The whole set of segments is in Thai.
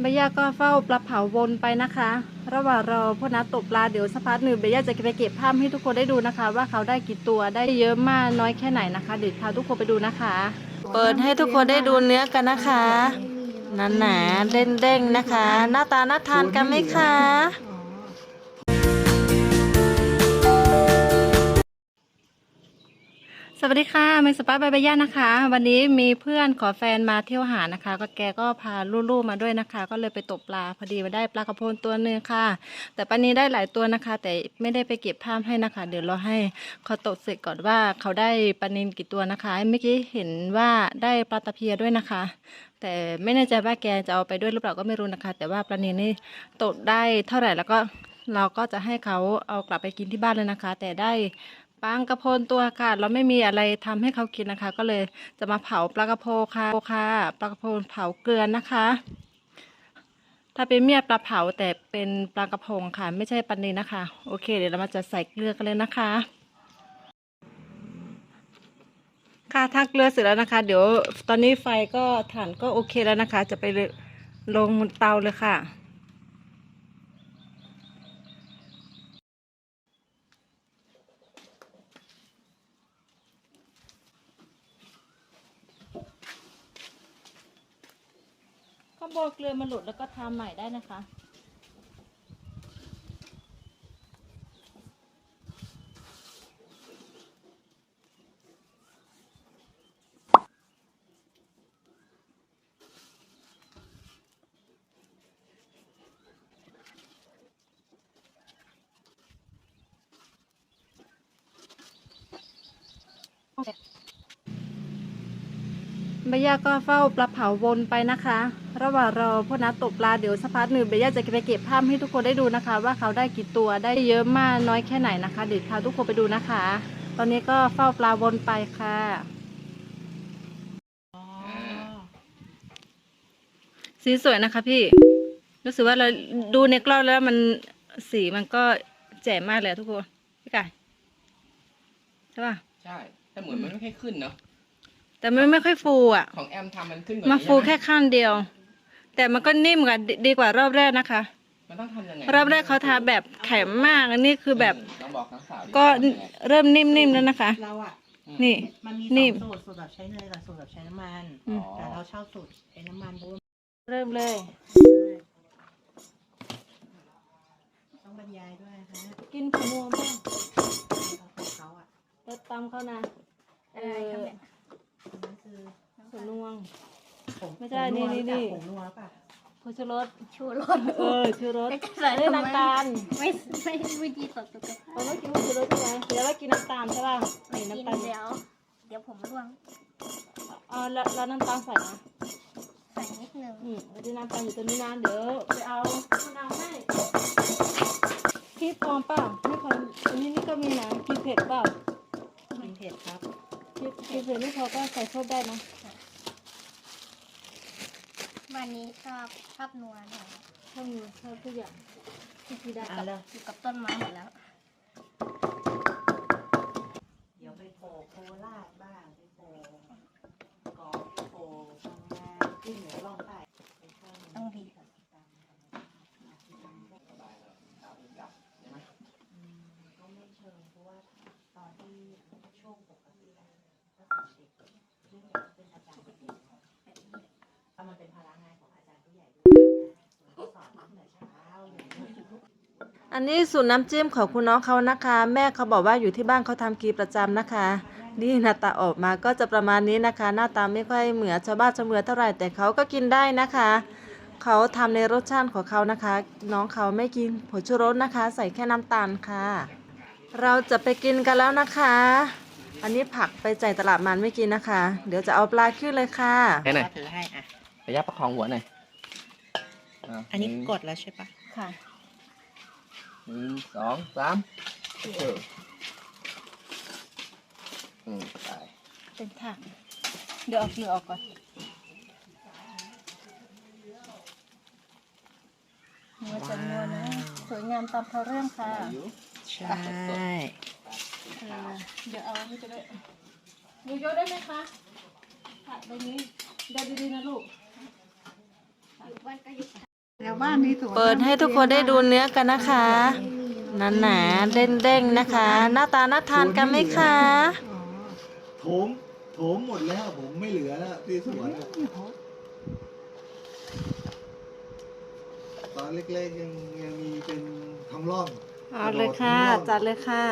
เบย่าก็เฝ้าปลาเผาวนไปนะคะ ระหว่างรอพ่อนัดตกปลาเดี๋ยวสักพักหนึ่งเบย่าจะไปเก็บภาพให้ทุกคนได้ดูนะคะ ว่าเขาได้กี่ตัวได้เยอะมากน้อยแค่ไหนนะคะ เดี๋ยวพาทุกคนไปดูนะคะ เปิดให้ทุกคนได้ดูเนื้อกันนะคะนั่นหนาเด้งๆนะคะ หน้าตาน่าทานกันไหมคะ วัสดีค่ะเมสปาบายบยย่านะคะ วันนี้มีเพื่อนขอแฟนมาเที่ยวหานะคะ ก็แกก็พาลูกๆมาด้วยนะคะ ก็เลยไปตกปลาพอดีมาได้ปลากระพงตัวหนึ่งค่ะ แต่ปันนี้ได้หลายตัวนะคะ แต่ไม่ได้ไปเก็บภาพให้นะคะ เดี๋ยวเราให้เขาตกเสร็จก่อนว่าเขาได้ปลานินกี่ตัวนะคะเมื่อกี้เห็นว่าได้ปลาตะเพียด้วยนะคะ แต่ไม่แน่ใจว่าแกจะเอาไปด้วยหรือเปล่าก็ไม่รู้นะคะ แต่ว่าปลานินนี่ตกได้เท่าไหร่แล้วก็เราก็จะให้เขาเอากลับไปกินที่บ้านเลยนะคะ แต่ได้ ปลากระพงตัวค่ะเราไม่มีอะไรทำให้เขากินนะคะ ก็เลยจะมาเผาปลากระพงค่ะค่ะปลากระพงเผาเกลือนะคะ ถ้าเป็นเมียปลาเผาแต่เป็นปลากระพงค่ะ ไม่ใช่ปลานีนะคะ โอเค เดี๋ยวเรามาจะใส่เกลือกันเลยนะคะ ค่ะทักเกลือเสร็จแล้วนะคะ เดี๋ยวตอนนี้ไฟก็ถ่านก็โอเคแล้วนะคะ จะไปลงเตาเลยค่ะาวโบเกลือมันหลุดแล้วก็ทำใหม่ได้นะคะเบย่าก็เฝ้าปลาเผาวนไปนะคะ ระหว่างรอพ่อนัดตกปลาเดี๋ยวสักพักหนึ่งเบย่าจะไปเก็บภาพให้ทุกคนได้ดูนะคะ ว่าเขาได้กี่ตัวได้เยอะมากน้อยแค่ไหนนะคะเดี๋ยวพาทุกคนไปดูนะคะ ตอนนี้ก็เฝ้าปลาวนไปค่ะ สีสวยนะคะพี่ รู้สึกว่าเราดูในกล้องแล้วมันสีมันก็แจ่มมากเลยอะทุกคนพี่ไก่ใช่ป่ะใช่แต่เหมือนมันไม่ค่อยขึ้นเนาะแต่มันไม่ค่อยฟูอะ ของแอมทำมันขึ้นกว่ามานี้ฟูใช่แค่ไหข้างเดียว แต่มันก็นิ่มกว่าดีดีกว่ารอบแรกนะคะ มันต้องทำยังไงรอบแรกเขาทาแบบแข็งมากอันนี้คือแบบลองบอกน้องสาวดิก็ทำยังไงเริ่มนิ่มๆแล้วนะคะ เราอะนี่ มันมีนิ่สมองสูตรสูตรแบบใช้เนยกับสูตรแบบใช้น้ำมัน อืม แต่เราเช่าสูตรใช้น้ำมันเพราะว่าเริ่มเลย ต้องบรรยายด้วยนะฮะกินขนมบ้างของเขาอะรสตำเขานะเออะไรครับอเนี่ยอันนั้นคือ ขนวงผง ไม่ใช่ผงวนี่นี่รู้จักผงนัวป่ะผงชูรสชูรสเออชูรสแล้วจะใส่เอ้ยน้ำตาลไม่ไม่ไม่ดีต่อสุขภาเราพไม่กินชูรสใช่ไหมเดี๋ยวเรากินน้ำตาลใช่ป่ะไม่นี่กินน้ำตาลเดี๋ยว เดี๋ยวผมร่วงเอาแล้วแล้วน้ำตาลใส่นะใส่นิดนึงอืมเอาที่น้ำตาลอยู่ตรงนี้นะเดี๋ยวไปเอามะนาวให้พริกพร้อมเปล่านี่พออันนี้นี่ก็มีนะกินเผ็ดเปล่า กินเผ็ดครับ พริกพริกเผ็ดไม่พอก็ใส่โทษได้นะ วันนี้ชอบชอบนัวหน่อยช่างมือชอบทุกอย่างที่พี่ได้กับอยู่กับต้นไม้หมดแล้ว เดี๋ยวไปโผล่โคราชบ้างไปโผล่กอโผล่ทำงานที่เหนือล่องใต้ไปข้าต้องบีบ อืมก็ไม่เชิงเพราะว่าตอนที่ช่วงปกติอะก็สอนเด็กลูกเนี่ยเป็นอาจารย์เด็กเอามันเป็นภาระงานของอาจารย์ผู้ใหญ่ด้วยนะสอนตั้งแต่เช้าอย่างนี้ อันนี้สูตรน้ำจิ้มของคุณน้องเขานะคะ แม่เขาบอกว่าอยู่ที่บ้านเขาทำกีประจำนะคะ นี่หน้าตาออกมาก็จะประมาณนี้นะคะ หน้าตาไม่ค่อยเหมือนชาวบ้านชาวเมืองเท่าไหร่แต่เขาก็กินได้นะคะ เขาทำในรสชาติของเขานะคะ น้องเขาไม่กินผงชูรสนะคะ ใส่แค่น้ำตาลค่ะ เราจะไปกินกันแล้วนะคะ อันนี้ผักไปจ่ายตลาดมันไม่กินนะคะ เดี๋ยวจะเอาปลาขึ้นเลยค่ะให้หน่อยก็ถือให้อะระยะประคองหัวหน่อยะอันนี้หงกดแล้วใช่ปะค่ะ หนึ่งสองสามเอออืมไปเป็นผักเดี๋ยวเอาเกลือออกก่อนเนื้อจะนัวนะ สวยงามตามเขาเรื่องค่ะอยู่ใช่เออเดี๋ยวเอาไม่จะได้หนูยกได้ไหมคะผักใบนี้เดี๋ยวดีๆนะลูก อยู่บ้านก็อยู่ แถวบ้านนี้สวนเปิดให้ทุกคนได้ดูเนื้อกันนะคะนันหนาๆเด้งๆนะคะ หน้าตาน่าทานกันไหมคะ อ๋อโถมโถมหมดแล้วผมไม่เหลือแล้วที่สวนอะตอนเล็กๆยังยังมีเป็นทำร่องเอาเลยค่ะ จัดเลยค่ะ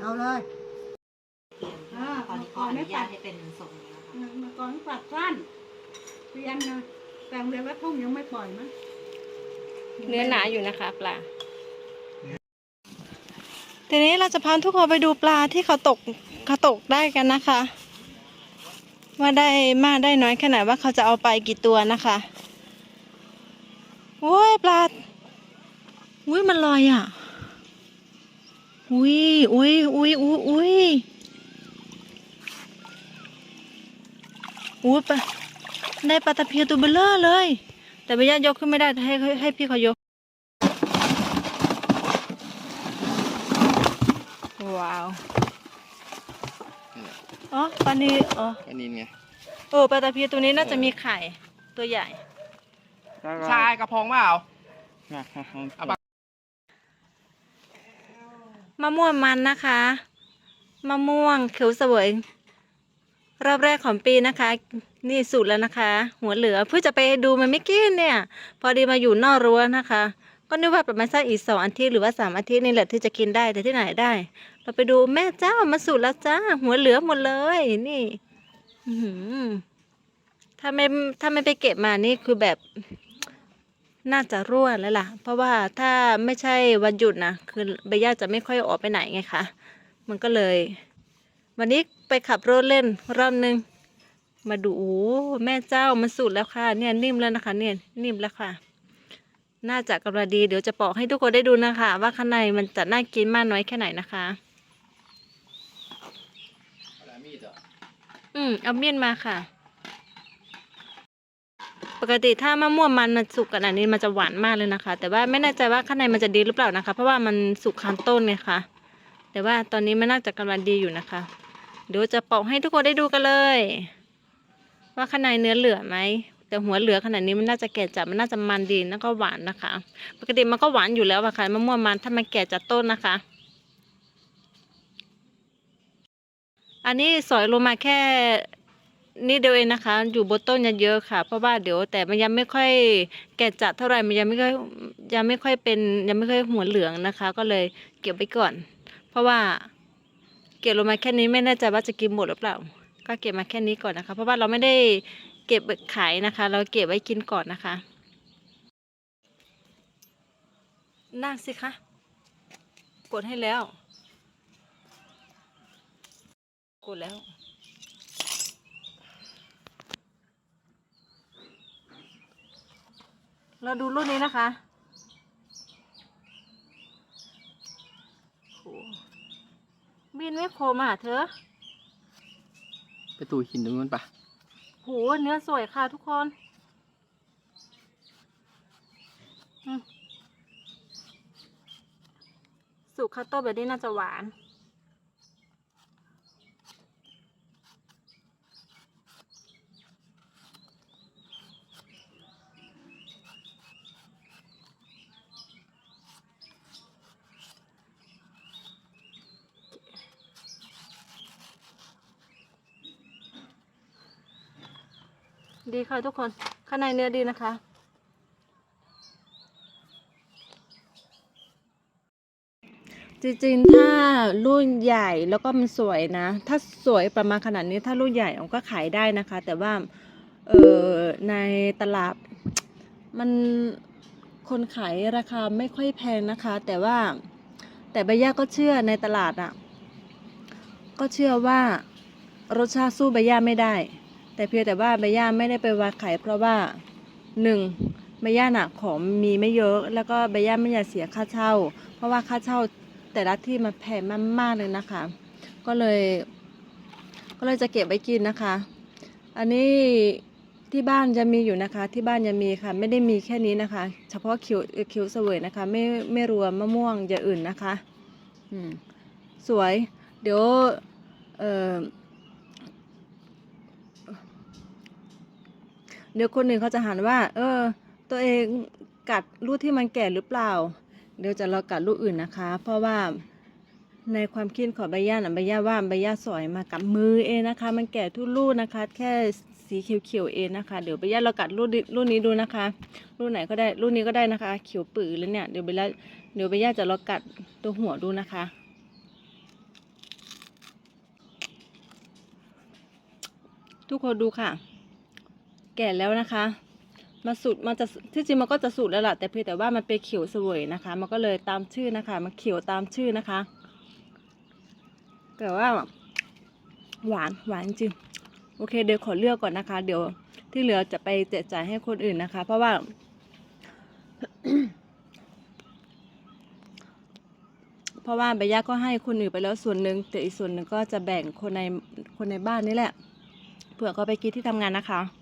เอาเลยอ่าตอนนี้ก็อนุญาตให้เป็นทรงนี้นะคะเมื่อก่อนปัดสั้นเรียนนะ แต่โรงเรียนวัดทุ่งยังไม่ปล่อยมั้งเนื้อหนาอยู่นะคะ ปลาทีนี้เราจะพาทุกคนไปดูปลาที่เขาตกเขาตกได้กันนะคะ ว่าได้มากได้น้อยแค่ไหนว่าเขาจะเอาไปกี่ตัวนะคะโอ้ยปลาอุ้ยมันลอยอะอุ้ยอุ้ยอุ้ยอุ้ยอุ้ยอุ้ยปลา ได้ปลาตะเพียนตัวเบลเลอร์เลย แต่ไม่ยากยกขึ้นไม่ได้ให้ให้ให้พี่เขายก ว้าวอ๋อปลานี้อ๋ออันนี้ไงเออปลาตะเพียนตัวนี้น่าจะมีไข่ตัวใหญ่ชายกระพงเปล่ามะม่วงมันนะคะมะม่วงเขียวเสวยรอบแรกของปีนะคะ นี่สุดแล้วนะคะ หัวเหลือเพื่อจะไปดูมันไม่กินเนี่ย พอดีมาอยู่นอกรั้วนะคะ ก็นึกว่าประมาณสักอีกสองอาทิตย์หรือว่าสามอาทิตย์นี่แหละที่จะกินได้แต่ที่ไหนได้ เราไปดูแม่เจ้ามาสุดแล้วจ้า หัวเหลือหมดเลยนี่ถ้าไม่ถ้าไม่ไปเก็บมานี่คือแบบน่าจะร่วนแล้วล่ะ เพราะว่าถ้าไม่ใช่วันหยุดนะคือใบหญ้าจะไม่ค่อยออกไปไหนไงคะมันก็เลย วันนี้ไปขับรถเล่นรอบนึง มาดูโอ้แม่เจ้ามันสุดแล้วค่ะ เนี่ยนิ่มแล้วนะคะ เนี่ยนิ่มแล้วค่ะ น่าจะกำลังดีเดี๋ยวจะปอกให้ทุกคนได้ดูนะคะ ว่าข้างในมันจะน่ากินมากน้อยแค่ไหนนะคะ อืมเอาเมียนมาค่ะ ปกติถ้ามะม่วงมันมันสุกขนาดนี้มันจะหวานมากเลยนะคะ แต่ว่าไม่แน่ใจว่าข้างในมันจะดีหรือเปล่านะคะ เพราะว่ามันสุกคันต้นไงคะแต่ว่าตอนนี้มันน่าจะกำลังดีอยู่นะคะ เดี๋ยวจะปอกให้ทุกคนได้ดูกันเลย ว่าข้างในเนื้อเหลือไหมแต่หัวเหลือขนาดนี้มันน่าจะแก่จัดมันน่าจะมันดีแล้วก็หวานนะคะ ปกติมันก็หวานอยู่แล้วอะค่ะมะม่วงมันถ้ามันแก่จัดต้นนะคะ อันนี้สอยลงมาแค่นี่เดียวเองนะคะ อยู่บนต้นเยอะๆค่ะ เพราะว่าเดี๋ยวแต่มันยังไม่ค่อยแก่จัดเท่าไหร่มันยังไม่ค่อยยังไม่ค่อยเป็นยังไม่ค่อยหัวเหลืองนะคะ ก็เลยเก็บไว้ก่อน เพราะว่าเก็บลงมาแค่นี้ไม่แน่ใจว่าจะกินหมดหรือเปล่า ก็เก็บมาแค่นี้ก่อนนะคะ เพราะว่าเราไม่ได้เก็บขายนะคะ เราเก็บไว้กินก่อนนะคะนั่งสิคะ กดให้แล้ว กดแล้วเราดูรุ่นนี้นะคะบินไม่โผล่มาหาเธอ ไปตูหินตรงนู้นปะโหเนื้อสวยค่ะทุกคนสุกคัตโต้แบบนี้น่าจะหวาน ดีค่ะทุกคน ข้างในเนื้อดีนะคะ จริงๆ ถ้ารุ่นใหญ่แล้วก็มันสวยนะ ถ้าสวยประมาณขนาดนี้ถ้ารุ่นใหญ่มันก็ขายได้นะคะ แต่ว่า เออในตลาดมันคนขายราคาไม่ค่อยแพงนะคะ แต่ว่าแต่ใบย่าก็เชื่อในตลาดอะ่ะ ก็เชื่อว่ารสชาติสู้ใบย่าไม่ได้ แต่เพียงแต่ว่าใบย่าไม่ได้ไปวางขายเพราะว่าหนึ่งใบย่าน่ะของมีไม่เยอะ แล้วก็ใบย่าไม่อยากเสียค่าเช่า เพราะว่าค่าเช่าแต่ละที่มันแพงมากๆเลยนะคะ ก็เลย ก็เลยจะเก็บไว้กินนะคะ อันนี้ที่บ้านจะมีอยู่นะคะ ที่บ้านยังมีค่ะ ไม่ได้มีแค่นี้นะคะ เฉพาะคิวคิวเสวยนะคะ ไม่ไม่รวมมะม่วงอย่างอื่นนะคะ อืมสวย เดี๋ยวเอ่อ เดี๋ยวคนหนึ่งเขาจะหันว่า เออ ตัวเองกัดลูกที่มันแก่หรือเปล่า เดี๋ยวจะเรอกัดลูกอื่นนะคะ เพราะว่าในความคิดของใบย่านะใบย่าว่าใบย่าสอยมากับมือเองนะคะ มันแก่ทุกลูกนะคะ แค่สีเขียวๆเองนะคะ เดี๋ยวใบย่าเรากัดลูกลูกนี้ดูนะคะลูกไหนก็ได้ลูกนี้ก็ได้นะคะ เขียวปื้อแล้วเนี่ยเดี๋ยวใบย่าเดี๋ยวใบย่าจะเรอกัดตัวหัวดูนะคะ ทุกคนดูค่ะ แก่แล้วนะคะมาสุดมันจะที่จริงมันก็จะสุดแล้วล่ะแต่เพียงแต่ว่ามันเป็นเขียวสวยนะคะ มันก็เลยตามชื่อนะคะ มันเขียวตามชื่อนะคะ แต่ว่าหวานหวานจริงโอเคเดี๋ยวขอเลือกก่อนนะคะ เดี๋ยวที่เหลือจะไปแจกจ่ายให้คนอื่นนะคะ เพราะว่า เพราะว่าใบย่าก็ให้คนอื่นไปแล้วส่วนหนึ่งแต่อีกส่วนหนึ่งก็จะแบ่งคนในคนในบ้านนี่แหละ เผื่อเขาไปกินที่ทำงานนะคะ